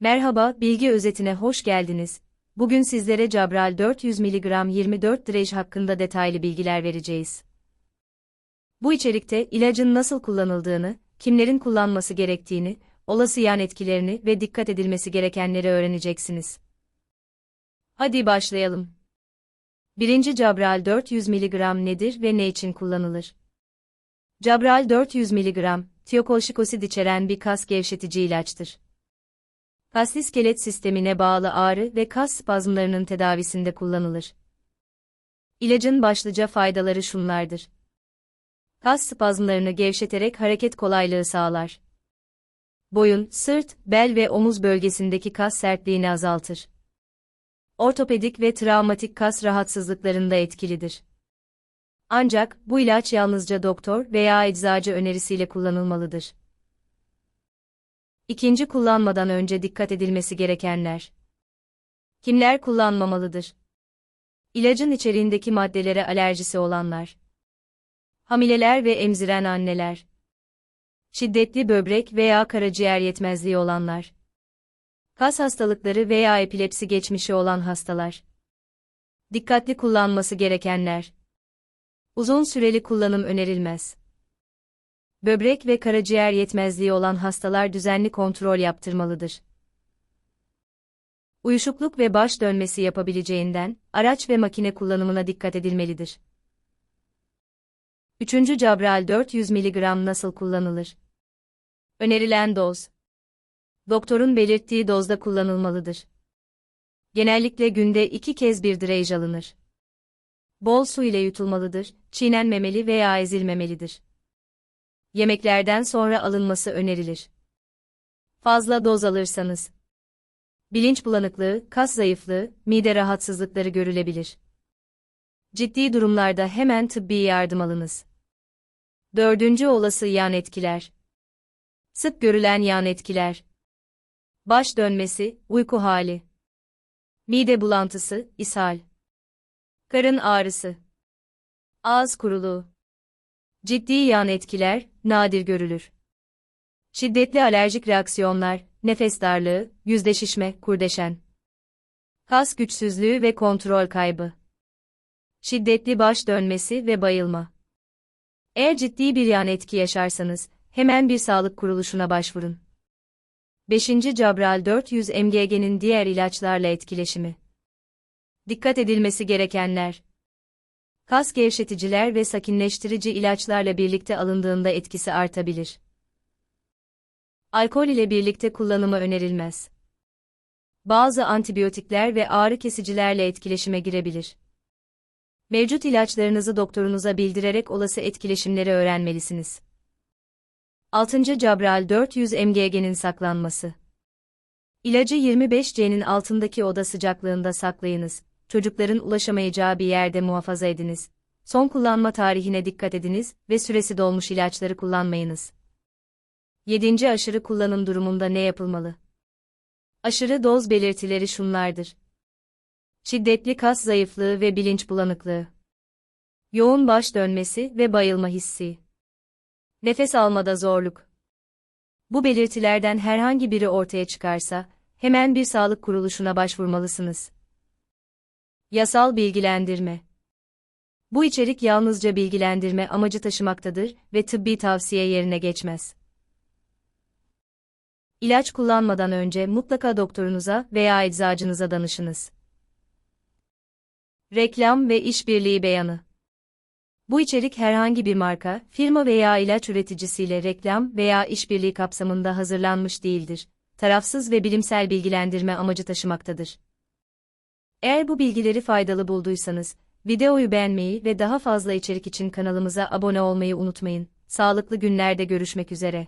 Merhaba, bilgi özetine hoş geldiniz. Bugün sizlere Cabral 400 mg 24 drej hakkında detaylı bilgiler vereceğiz. Bu içerikte ilacın nasıl kullanıldığını, kimlerin kullanması gerektiğini, olası yan etkilerini ve dikkat edilmesi gerekenleri öğreneceksiniz. Hadi başlayalım. 1. Cabral 400 mg nedir ve ne için kullanılır? Cabral 400 mg, tiyokolşikosid içeren bir kas gevşetici ilaçtır. Kasli iskelet sistemine bağlı ağrı ve kas spazmlarının tedavisinde kullanılır. İlacın başlıca faydaları şunlardır. Kas spazmlarını gevşeterek hareket kolaylığı sağlar. Boyun, sırt, bel ve omuz bölgesindeki kas sertliğini azaltır. Ortopedik ve travmatik kas rahatsızlıklarında etkilidir. Ancak bu ilaç yalnızca doktor veya eczacı önerisiyle kullanılmalıdır. İkinci kullanmadan önce dikkat edilmesi gerekenler. Kimler kullanmamalıdır? İlacın içeriğindeki maddelere alerjisi olanlar. Hamileler ve emziren anneler. Şiddetli böbrek veya karaciğer yetmezliği olanlar. Kas hastalıkları veya epilepsi geçmişi olan hastalar. Dikkatli kullanması gerekenler. Uzun süreli kullanım önerilmez böbrek ve karaciğer yetmezliği olan hastalar düzenli kontrol yaptırmalıdır. Uyuşukluk ve baş dönmesi yapabileceğinden, araç ve makine kullanımına dikkat edilmelidir. 3. Cabral 400 mg nasıl kullanılır? Önerilen doz. Doktorun belirttiği dozda kullanılmalıdır. Genellikle günde iki kez bir drej alınır. Bol su ile yutulmalıdır, çiğnenmemeli veya ezilmemelidir yemeklerden sonra alınması önerilir. Fazla doz alırsanız bilinç bulanıklığı, kas zayıflığı, mide rahatsızlıkları görülebilir. Ciddi durumlarda hemen tıbbi yardım alınız. Dördüncü olası yan etkiler. Sık görülen yan etkiler. Baş dönmesi, uyku hali. Mide bulantısı, ishal. Karın ağrısı. Ağız kuruluğu. Ciddi yan etkiler, nadir görülür. Şiddetli alerjik reaksiyonlar, nefes darlığı, yüzde kurdeşen. Kas güçsüzlüğü ve kontrol kaybı. Şiddetli baş dönmesi ve bayılma. Eğer ciddi bir yan etki yaşarsanız, hemen bir sağlık kuruluşuna başvurun. 5. Cabral 400 mg'nin diğer ilaçlarla etkileşimi. Dikkat edilmesi gerekenler kas gevşeticiler ve sakinleştirici ilaçlarla birlikte alındığında etkisi artabilir. Alkol ile birlikte kullanımı önerilmez. Bazı antibiyotikler ve ağrı kesicilerle etkileşime girebilir. Mevcut ilaçlarınızı doktorunuza bildirerek olası etkileşimleri öğrenmelisiniz. 6. Cabral 400 mg'nin saklanması. İlacı 25C'nin altındaki oda sıcaklığında saklayınız çocukların ulaşamayacağı bir yerde muhafaza ediniz. Son kullanma tarihine dikkat ediniz ve süresi dolmuş ilaçları kullanmayınız. 7. Aşırı kullanım durumunda ne yapılmalı? Aşırı doz belirtileri şunlardır. Şiddetli kas zayıflığı ve bilinç bulanıklığı. Yoğun baş dönmesi ve bayılma hissi. Nefes almada zorluk. Bu belirtilerden herhangi biri ortaya çıkarsa, hemen bir sağlık kuruluşuna başvurmalısınız. Yasal bilgilendirme. Bu içerik yalnızca bilgilendirme amacı taşımaktadır ve tıbbi tavsiye yerine geçmez. İlaç kullanmadan önce mutlaka doktorunuza veya eczacınıza danışınız. Reklam ve işbirliği beyanı. Bu içerik herhangi bir marka, firma veya ilaç üreticisiyle reklam veya işbirliği kapsamında hazırlanmış değildir. Tarafsız ve bilimsel bilgilendirme amacı taşımaktadır. Eğer bu bilgileri faydalı bulduysanız, videoyu beğenmeyi ve daha fazla içerik için kanalımıza abone olmayı unutmayın. Sağlıklı günlerde görüşmek üzere.